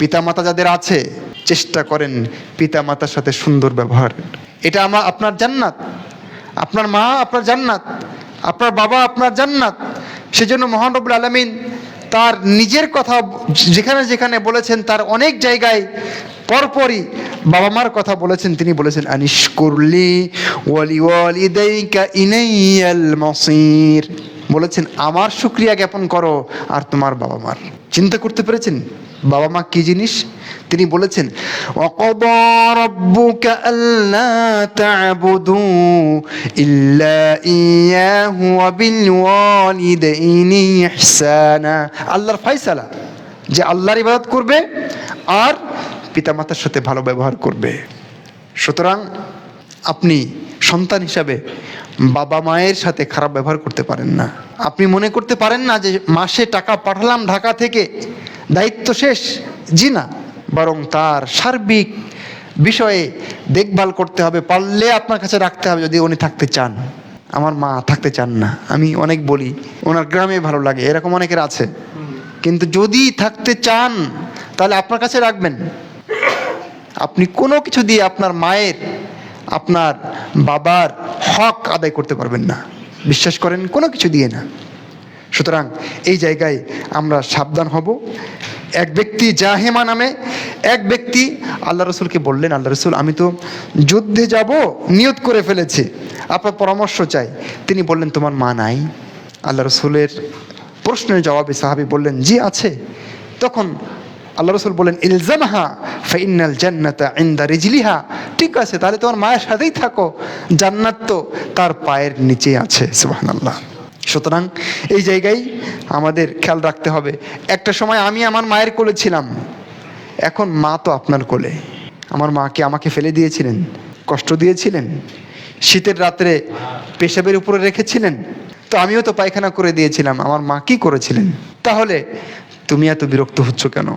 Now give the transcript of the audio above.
পিতামাতা যাদের আছে, চেষ্টা করেন পিতামাতার সাথে সুন্দর ব্যবহার। এটা আমার আপনার জান্নাত। আপনার মা আপনার জান্নাত। আপনার বাবা আপনার জান্নাত। সেজন্য মহানবুল আলমিন তার নিজের কথা যেখানে যেখানে বলেছেন, তার অনেক জায়গায় পরপরই বাবা মার কথা বলেছেন। তিনি বলেছেন আনিস করলি মসির। বলেছেন, আমার শুক্রিয়া জ্ঞাপন করো আর তোমার বাবা মার। চিন্তা করতে পেরেছেন? বাবা মা কি জিনিস? তিনি বলেছেন আল্লা আল্লাহর ফাইসালা যে আল্লাহর ইবাদত করবে আর পিতামাতার সাথে ভালো ব্যবহার করবে। সুতরাং আপনি সন্তান হিসাবে বাবা মায়ের সাথে খারাপ ব্যবহার করতে পারেন না। আপনি মনে করতে পারেন না যে মাসে টাকা পাঠালাম ঢাকা থেকে, দায়িত্ব শেষ, জি না। বরং তার সার্বিক বিষয়ে দেখভাল করতে হবে, পারলে আপনার কাছে রাখতে হবে যদি উনি থাকতে চান। আমার মা থাকতে চান না, আমি অনেক বলি, ওনার গ্রামে ভালো লাগে, এরকম অনেকের আছে। কিন্তু যদি থাকতে চান, তাহলে আপনার কাছে রাখবেন। আপনি কোনো কিছু দিয়ে আপনার মায়ের আপনার বাবার হক আদায় করতে পারবেন না। বিশ্বাস করেন, কোনো কিছু দিয়ে না। সুতরাং এই জায়গায় আমরা সাবধান হব। এক ব্যক্তি জাহেমা নামে এক ব্যক্তি আল্লাহ রসুলকে বললেন, আল্লাহ রসুল, আমি তো যুদ্ধে যাব, নিয়ত করে ফেলেছি। আপনার পরামর্শ চাই। তিনি বললেন, তোমার মা নাই? আল্লাহ রসুলের প্রশ্নের জবাবে সাহাবি বললেন, জি, আছে। তখন আল্লাহ রসুল বলেন ইলজামহা ফাইনাল জান্নাতা ইন্দা রিজলিহা। ঠিক আছে, তাহলে তোমার মায়ের সাথেই থাকো। জান্নাত তো তার পায়ের নিচে আছে, সুবহানাল্লাহ। সুতরাং এই জায়গায় আমাদের খেয়াল রাখতে হবে। একটা সময় আমি আমার মায়ের কোলে ছিলাম। এখন মা তো আপনার কোলে। আমার মাকে আমাকে ফেলে দিয়েছিলেন? কষ্ট দিয়েছিলেন? শীতের রাত্রে পেশাবের উপরে রেখেছিলেন? তো আমিও তো পায়খানা করে দিয়েছিলাম। আমার মা কি করেছিলেন? তাহলে তুমি এত বিরক্ত হচ্ছ কেন?